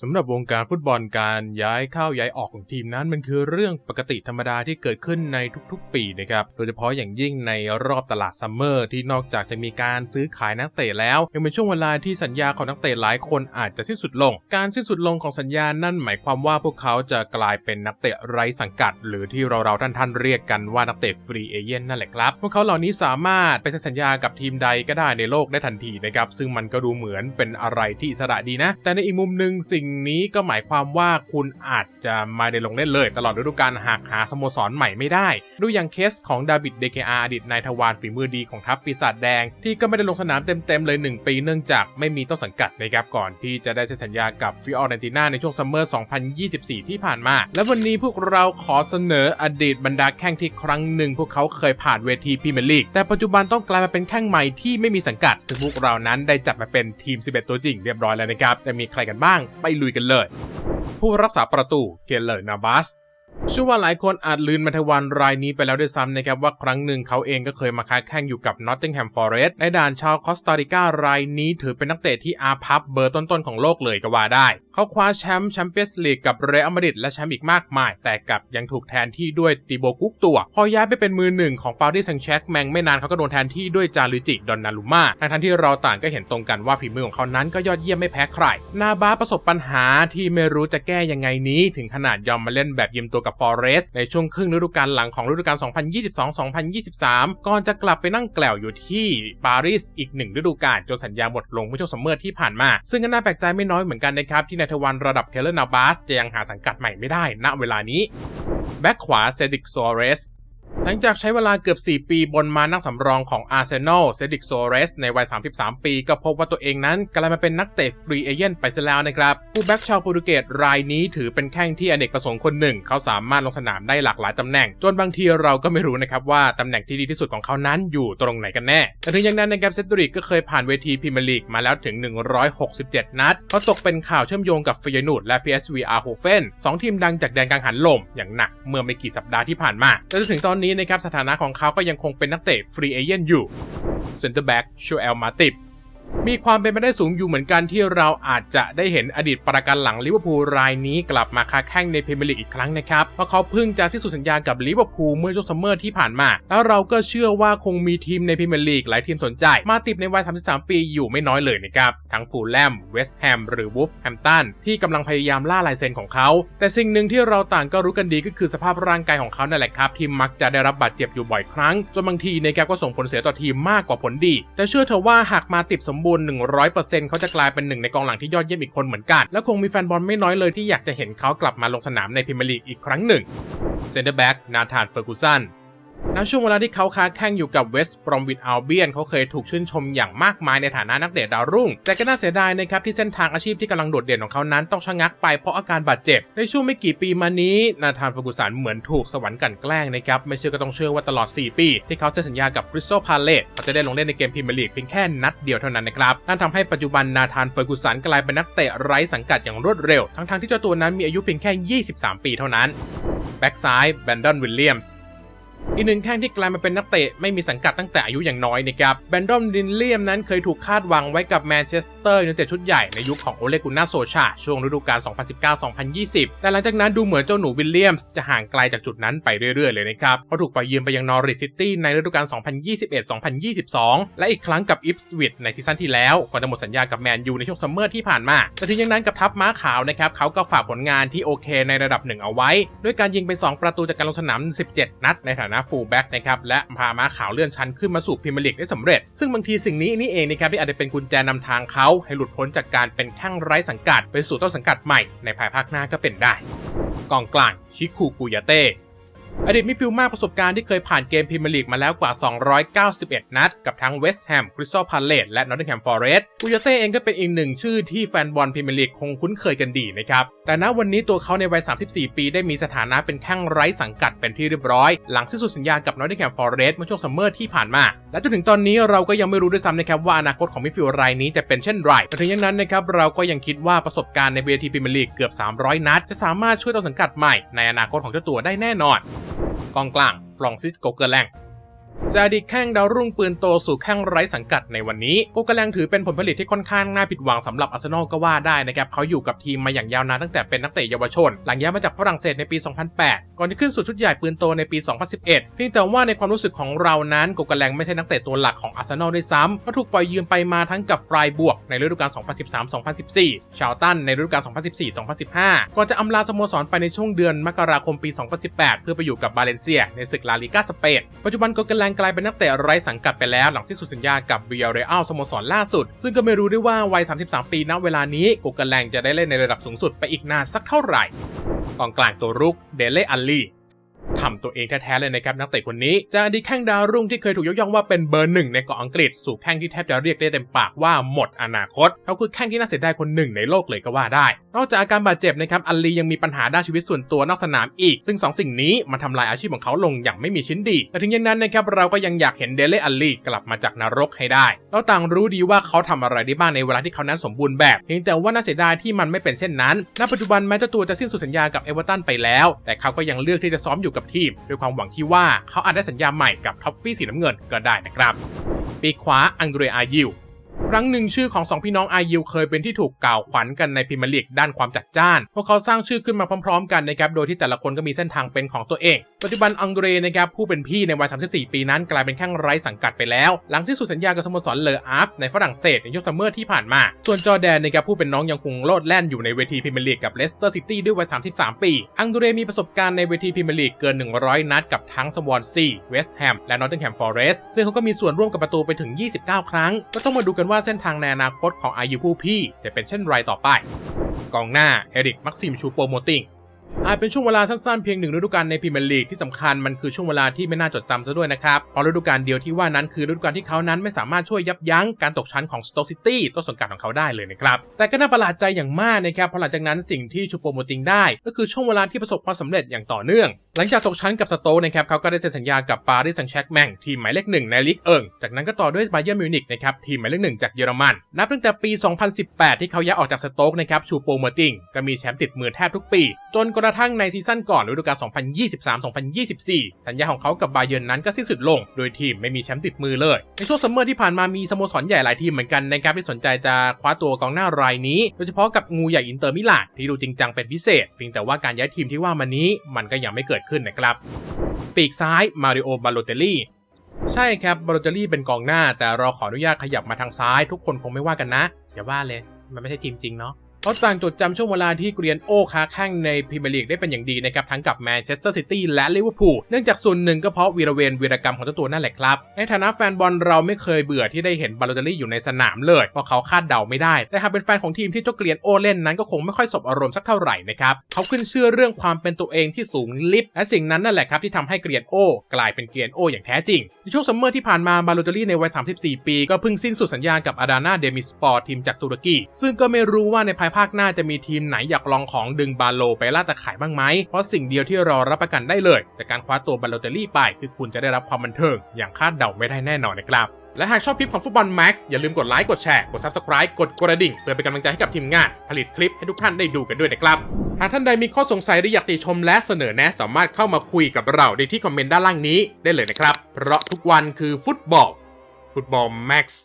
สำหรับวงการฟุตบอลการย้ายเข้าย้ายออกของทีมนั้นมันคือเรื่องปกติธรรมดาที่เกิดขึ้นในทุกๆ ปีนะครับ โดยเฉพาะอย่างยิ่งในรอบตลาดซัมเมอร์ที่นอกจากจะมีการซื้อขายนักเตะแล้ว ยังเป็นช่วงเวลาที่สัญญาของนักเตะหลายคนอาจจะสิ้นสุดลง การสิ้นสุดลงของสัญญานั่นหมายความว่าพวกเขาจะกลายเป็นนักเตะไร้สังกัด หรือที่เราๆท่านๆเรียกกันว่านักเตะฟรีเอเย่นนั่นแหละครับพวกเขาเหล่านี้สามารถไปเซ็นสัญญากับทีมใดก็ได้ในโลกได้ทันทีนะครับซึ่งมันก็ดูเหมือนเป็นอะไรที่อิสระดีนะ แต่ในอีกมุมหนึ่งสิ่งนี้ก็หมายความว่าคุณอาจจะไม่ได้ลงเล่นเลย ตลอดฤดูกาลหากหาสโมสรใหม่ไม่ได้ ดูอย่างเคสของดาบิดเดเคอาอดีตนายทวารฝีมือดีของทัพปีศาจแดง ที่ก็ไม่ได้ลงสนามเต็มๆเลย 1 ปีเนื่องจากไม่มีต้นสังกัดนะครับก่อนที่จะได้เซ็นสัญญากับฟิออเรนติน่าในช่วงซัมเมอร์ 2024 ที่ผ่านมา และวันนี้พวกเราขอเสนออดีตบรรดาแข้งที่ครั้งหนึ่ง พวกเขาเคยผ่านเวทีพรีเมียร์ลีกแต่ปัจจุบันต้องกลายมาเป็นแข้งใหม่ที่ไม่มีสังกัดซึ่งพวกเรานั้นได้จัดมาเป็นทีม 11 ตัวจริงเรียบร้อยแล้วนะครับจะมีใครกันบ้างไปลุยกันเลย ผู้รักษาประตูเกเลอร์นาบัส เชื่อว่าหลายคนอาจลืมมาทวันรายนี้ไปแล้วด้วยซ้ำนะครับว่าครั้งหนึ่งเขาเองก็เคยมาค้าแข่งอยู่กับ Nottingham Forest ในด่านชาวคอสตาริการายนี้ถือเป็นนักเตะที่อาพับเบอร์ต้นๆของโลกเลยก็ว่าได้ เขาคว้าแชมป์แชมเปี้ยนส์ลีกกับเรอัลมาดริดและแชมป์อีกมากมาย แต่กลับยังถูกแทนที่ด้วยติโบกุกตัว พอย้ายไปเป็นมือหนึ่งของปารีสแซงต์แชร์กแมงไม่นานเขาก็โดนแทนที่ด้วยจารุจิดอนนารุมาทั้งที่เราต่างก็เห็นตรงกันว่าฝีมือของเขานั้นก็ยอดเยี่ยมไม่แพ้ใครนาบาประสบปัญหาที่ไม่รู้จะแก้ยังไงนี้ ถึงขนาดยอมมาเล่นแบบยืมตัวกับฟอเรสในช่วงครึ่งฤดูกาลหลังของฤดูกาล 2022-2023 ก่อนจะกลับไปนั่งแกล่วอยู่ที่ปารีสอีกหนึ่งฤดูกาลจนสัญญาหมดลงเมื่อช่วงสมเมอร์ที่ผ่านมา ซึ่งก็น่าแปลกใจไม่น้อยเหมือนกันนะครับ ที่นายทวันระดับเคเลอร์นาบาสจะยังหาสังกัดใหม่ไม่ได้ณเวลานี้แบ็คขวาเซดิกซอเรส หลังจากใช้เวลาเกือบ 4 ปีบนมานักสำรองของอาร์เซนอลเซดิกโซเรสในวัย 33 ปี ก็พบว่าตัวเองนั้นกลายมาเป็นนักเตะฟรีเอเจนต์ไปซะแล้วนะครับผู้แบ็กชาวโปรตุเกสรายนี้ถือเป็นแข้งที่อเนกประสงค์คนหนึ่ง เขาสามารถลงสนามได้หลากหลายตำแหน่ง จนบางทีเราก็ไม่รู้นะครับว่าตำแหน่งที่ดีที่สุดของเขานั้นอยู่ตรงไหนกันแน่แต่ถึงอย่างนั้นนะครับเซตูริกก็เคยผ่านเวทีพรีเมียร์ลีกมาแล้วถึง 167 นัดเขาตกเป็นข่าวเชื่อมโยงกับฟยนูดและ PSV อาร์โฮเฟนสองทีมดังจากแดนกลางหันลมอย่างหนักเมื่อไม่กี่สัปดาห์ที่ผ่านมาแต่จนถึงตอนนี้นะครับสถานะของเขาก็ยังคงเป็นนักเตะฟรีเอเจนต์อยู่เซนเตอร์แบ็กชูเอลมาติบ มีความเป็นไปได้สูงอยู่เหมือนกันที่เราอาจจะได้เห็นอดีตประกันหลังลิเวอร์พูลรายนี้กลับมาค้าแข่งในพรีเมียร์ลีกอีกครั้งนะครับเพราะเขาเพิ่งจะสิ้นสุดสัญญากับลิเวอร์พูลเมื่อช่วงซัมเมอร์ที่ผ่านมา แล้วเราก็เชื่อว่าคงมีทีมในพรีเมียร์ลีกหลายทีมสนใจ มาติดในวัย 33 ปีอยู่ไม่น้อยเลยนะครับ ทั้งฟูลแลมเวสต์แฮมหรือวูฟแฮมตันที่กำลังพยายามล่าลายเซ็นของเขา แต่สิ่งหนึ่งที่เราต่างก็รู้กันดีก็คือสภาพร่างกายของเขานั่นแหละครับที่มักจะได้รับบาดเจ็บอยู่บ่อยครั้งจนบางทีนะครับก็ส่งผลเสียต่อทีมมากกว่าผลดี แต่เชื่อเถอะว่าหากมาติดสมมบูรณ์ 100%เขาจะกลายเป็นหนึ่งในกองหลังที่ยอดเยี่ยมอีกคนเหมือนกัน และคงมีแฟนบอลไม่น้อยเลยที่อยากจะเห็นเขากลับมาลงสนามในพรีเมียร์ลีกอีกครั้งหนึ่งเซนเตอร์แบ็กนาธานเฟอร์กูสัน ณช่วงเวลาที่เขาค้าแข่งอยู่กับเวสต์บรอมวิดอัลเบียนเขาเคยถูกชื่นชมอย่างมากมายในฐานะนักเตะดาวรุ่ง แต่ก็น่าเสียดายนะครับที่เส้นทางอาชีพที่กำลังโดดเด่นของเขานั้นต้องชะงักไปเพราะอาการบาดเจ็บ ในช่วงไม่กี่ปีมานี้นาธานเฟอร์กูสันเหมือนถูกสวรรค์กันแกล้งนะครับ ไม่เชื่อก็ต้องเชื่อว่าตลอด 4 ปี ที่เขาเซ็นสัญญากับคริสตัลพาเลตเขาจะได้ลงเล่นในเกมพรีเมียร์ลีกเพียงแค่นัดเดียวเท่านั้นนะครับนั่นทำให้ปัจจุบันนาธานเฟอร์กูสันกลายเป็นนักเตะไร้สังกัดอย่างรวดเร็ว ทั้งๆที่เจ้าตัวนั้นมีอายุเพียงแค่ 23 ปีเท่านั้นแบ็กซ้ายแบนดอนวิลเลียมส์ อีกหนึ่งแข้งที่กลายมาเป็นนักเตะไม่มีสังกัดตั้งแต่อายุอย่างน้อยนะครับแบนดอมดินเลียมนั้นเคยถูกคาดหวังไว้กับแมนเชสเตอร์ยูไนเต็ดชุดใหญ่ในยุคของโอเลกุน่าโซชาช่วงฤดูกาล 2019-2020 แต่หลังจากนั้นดูเหมือนเจ้าหนูวิลเลียมส์จะห่างไกลจากจุดนั้นไปเรื่อยๆ เลยนะครับเขาถูกปล่อยยืมไปยังนอริสซิตี้ในฤดูกาล 2021-2022 และอีกครั้งกับอิฟสวิตในซีซั่นที่แล้วก่อนจะหมดสัญญากับแมนยูในช่วงซัมเมอร์ที่ผ่านมาแต่ถึงอย่างนั้นกับทัพม้าขาวนะครับเขาก็ฝากผลงานที่โอเคในระดับหนึ่งเอาไว้ ด้วยการยิงไป 2 ประตูจากการลงสนาม 17 นัดในฐานะฟูลแบ็กนะครับและพาม้าขาวเลื่อนชั้นขึ้นมาสู่พรีเมียร์ลีกได้สำเร็จ ซึ่งบางทีสิ่งนี้นี่เองนะครับที่อาจจะเป็นกุญแจนำทางเขาให้หลุดพ้นจากการเป็นแข้งไร้สังกัด ไปสู่ต้นสังกัดใหม่ในภายภาคหน้าก็เป็นได้กองกลางชิคุกุยาเต้ อดีตมิฟิลมากประสบการณ์ที่เคยผ่านเกมพรีเมียร์ลีกมาแล้วกว่า 291 นัด กับทั้งเวสต์แฮม คริสตัลพาเลตและนอตติงแฮมฟอร์เรสต์กุยาเต้เองก็เป็นอีกหนึ่งชื่อที่แฟนบอลพรีเมียร์ลีกคงคุ้นเคยกันดีนะครับ แต่ณวันนี้ตัวเขาในวัย 34 ปีได้มีสถานะเป็นแข้งไร้สังกัดเป็นที่เรียบร้อย หลังสิ้นสุดสัญญากับนอตติงแฮมฟอร์เรสต์เมื่อช่วงซัมเมอร์ที่ผ่านมา และจนถึงตอนนี้เราก็ยังไม่รู้ด้วยซ้ำนะครับว่าอนาคตของมิฟิลรายนี้จะเป็นเช่นไรแต่ถึงอย่างนั้นนะครับเราก็ยังคิดว่าประสบการณ์ในเวทีพรีเมียร์ลีกเกือบ 300 นัด จะสามารถช่วยต้นสังกัดใหม่ในอนาคตของเจ้าตัวได้แน่นอน กองกลางฟรองซิสโกเกอร์แลง จากดีตแข้งดาวรุ่งปืนโตสู่แข้งไร้สังกัดในวันนี้โกกแลงถือเป็นผลผลิตที่ค่อนข้างน่าผิดหวังสำหรับอาร์เซนอลก็ว่าได้นะครับเขาอยู่กับทีมมาอย่างยาวนานตั้งแต่เป็นนักเตะเยาวชน หลังย้ายมาจากฝรั่งเศสในปี 2008 ก่อนที่ขึ้นสู่ชุดใหญ่ปืนโตในปี 2011 เพียงแต่ว่าในความรู้สึกของเรานั้นโกกแลงไม่ใช่นักเตะตัวหลักของอาร์เซนอลด้วยซ้ำเพราะถูกปล่อยยืมไปมาทั้งกับฟรายบวกในฤดูกาล 2013-2014 ชาวตันในฤดูกาล 2014-2015 ก่อนจะอำลาสโมสรไปในช่วงเดือนมกราคมปี 2018 เพื่อไปอยู่กับบาเลนเซียในศึกลาลิกาสเปนปัจจุบันโกเกแลงกลายเป็นนักเตะไร้สังกัดไปแล้วหลังสิ้นสุดสัญญากับ v ีย r เรอัลสโมสรล่าสุด ซึ่งก็ไม่รู้ด้วยว่าวัย 33 ปีณเวลานี้กุกแลงจะได้เล่นในระดับสูงสุดไปอีกนานสักเท่าไหร่กองกลางตัวรุกเดเล่อัลลี ทำตัวเองแท้ๆเลยนะครับนักเตะคนนี้จากอดีตแข้งดาวรุ่งที่เคยถูกยกย่องว่าเป็นเบอร์หนึ่งในเกาะอังกฤษสู่แข้งที่แทบจะเรียกได้เต็มปากว่าหมดอนาคต เขาคือแข้งที่น่าเสียดายคนหนึ่งในโลกเลยก็ว่าได้ นอกจากอาการบาดเจ็บนะครับอัลลียังมีปัญหาด้านชีวิตส่วนตัวนอกสนามอีก ซึ่งสองสิ่งนี้มันทำลายอาชีพของเขาลงอย่างไม่มีชิ้นดี แต่ถึงอย่างนั้นนะครับเราก็ยังอยากเห็นเดเลอัลลีกลับมาจากนรกให้ได้ เราต่างรู้ดีว่าเขาทำอะไรได้บ้างในเวลาที่เขานั้นสมบูรณ์แบบเพียงแต่ว่าน่าเสียดายที่มันไม่เป็นเช่นนั้นณปัจจุบันแม้เจ้าตัวจะสิ้นสุดสัญญากับเอเวอร์ตันไปแล้ว แต่เขาก็ยังเลือกที่จะซ้อมอยู่กับทีมด้วยความหวังที่ว่าเขาอาจได้สัญญาใหม่กับท็อฟฟี่สีน้ำเงินก็ได้นะครับ ปีกขวาอังเดรอายิว ครั้งหนึ่งชื่อของสองพี่น้องอายิวเคยเป็นที่ถูกกล่าวขวัญกันในพรีเมียร์ลีกด้านความจัดจ้าน พวกเขาสร้างชื่อขึ้นมาพร้อมๆกันนะครับ โดยที่แต่ละคนก็มีเส้นทางเป็นของตัวเอง ปัจจุบันอังเดรนะครับผู้เป็นพี่ในวัย 34 ปีนั้นกลายเป็นแข้งไร้สังกัดไปแล้ว หลังสิ้นสุดสัญญากับสโมสรเลออาร์ฟในฝรั่งเศสในยุคซัมเมอร์ที่ผ่านมา ส่วนจอแดนนะครับผู้เป็นน้องยังคงโลดแล่นอยู่ในเวทีพรีเมียร์ลีกกับเลสเตอร์ซิตี้ด้วยวัย 33 ปี อังเดรมีประสบการณ์ในเวทีพรีเมียร์ลีกเกิน 100 นัดกับทั้งสวอนซีเวสต์แฮมและนอตติงแฮมฟอเรสต์ซึ่งเขาก็มีส่วนร่วมกับประตูไปถึง 29 ครั้งก็ต้องมาดูกันว่าเส้นทางในอนาคตของอายุผู้พี่จะเป็นเช่นไรต่อไป กองหน้าเอริกมักซิมชูโปโมติง อาจเป็นช่วงเวลาสั้นๆเพียงหนึ่งฤดูกาลในพรีเมียร์ลีกที่สำคัญมันคือช่วงเวลาที่ไม่น่าจดจำซะด้วยนะครับเพราะฤดูกาลเดียวที่ว่านั้นคือฤดูกาลที่เขานั้นไม่สามารถช่วยยับยั้งการตกชั้นของสโตกซิตี้ต้นสังกัดของเขาได้เลยนะครับแต่ก็น่าประหลาดใจอย่างมากนะครับเพราะหลังจากนั้นสิ่งที่ชูโปโมติงได้ ก็คือช่วงเวลาที่ประสบความสำเร็จอย่างต่อเนื่อง หลังจากตกชั้นกับสโต๊กนะครับเขาก็ได้เซ็นสัญญากับปารีสแซงต์แชร์กแมงทีมหมายเลขหนึ่งในลีกเอิงจากนั้นก็ต่อด้วยบาเยิร์นมิวนิกนะครับทีมหมายเลขหนึ่งจากเยอรมันนับตั้งแต่ปี 2018 ที่เขาย้ายออกจากสโต๊กนะครับชูโปโมติงก็มีแชมป์ติดมือแทบทุกปี จนกระทั่งในซีซั่นก่อนฤดูกาล 2023-2024 สัญญาของเขากับบาเยิร์นนั้นก็สิ้นสุดลง โดยทีมไม่มีแชมป์ติดมือเลย ในช่วงซัมเมอร์ที่ผ่านมามีสโมสรใหญ่หลายทีมเหมือนกันนะครับที่สนใจจะคว้าตัวกองหน้ารายนี้ โดยเฉพาะกับงูใหญ่อินเตอร์มิลานที่ดูจริงจังเป็นพิเศษเพียงแต่ว่าการย้ายทีมที่ว่ามานี้มันก็ยังไม่เกิดขึ้นนะครับปีกซ้ายมาริโอบาโลเตลลีใช่ครับบาโลเตลลี่เป็นกองหน้า แต่เราขออนุญาตขยับมาทางซ้าย ทุกคนคงไม่ว่ากันนะ อย่าว่าเลย มันไม่ใช่ทีมจริงเนาะ เขาต่างจดจำช่วงเวลาที่เกรียนโอค้าแข้งในพรีเมียร์ลีกได้เป็นอย่างดีนะครับทั้งกับแมนเชสเตอร์ซิตี้และลิเวอร์พูลเนื่องจากส่วนหนึ่งก็เพราะวีรเวนวีรกรรมของเจ้าตัวนั่นแหละครับในฐานะแฟนบอลเราไม่เคยเบื่อที่ได้เห็นบาโลเตลลี่อยู่ในสนามเลยเพราะเขาคาดเดาไม่ได้แต่หากเป็นแฟนของทีมที่เจ้าเกรียนโอเล่นนั้นก็คงไม่ค่อยสบอารมณ์สักเท่าไหร่นะครับเขาขึ้นชื่อเรื่องความเป็นตัวเองที่สูงลิฟและสิ่งนั้นนั่นแหละครับที่ทำให้เกรียนโอกลายเป็นเกรียนโออย่างแท้จริงในช่วงซัมเมอร์ที่ผ่านมาบาโลเตลี่ในวัย 34 ปี ก็เพิ่งสิ้นสุดสัญญากับอาดานาเดมิสปอร์ทีมจากตุรกีซึ่งก็ไม่รู้ว่าในภายภาคหน้าจะมีทีมไหนอยากลองของดึงบาโลไปล่าตะข่ายบ้างไหม เพราะสิ่งเดียวที่รอรับประกันได้เลย จากการคว้าตัวบาโลเตลลี่ไป คือคุณจะได้รับความบันเทิง อย่างคาดเดาไม่ได้แน่นอนนะครับและหากชอบคลิปของฟุตบอลแม็กซ์อย่าลืมกดไลค์ กดแชร์ กด Subscribe กดกระดิ่ง เพื่อเป็นกำลังใจให้กับทีมงาน ผลิตคลิปให้ทุกท่านได้ดูกันด้วยนะครับ หากท่านใดมีข้อสงสัยหรืออยากติชมและเสนอแนะสามารถเข้ามาคุยกับเราได้ที่คอมเมนต์ด้านล่างนี้ได้เลยนะครับ เพราะทุกวันคือฟุตบอล ฟุตบอลแม็กซ์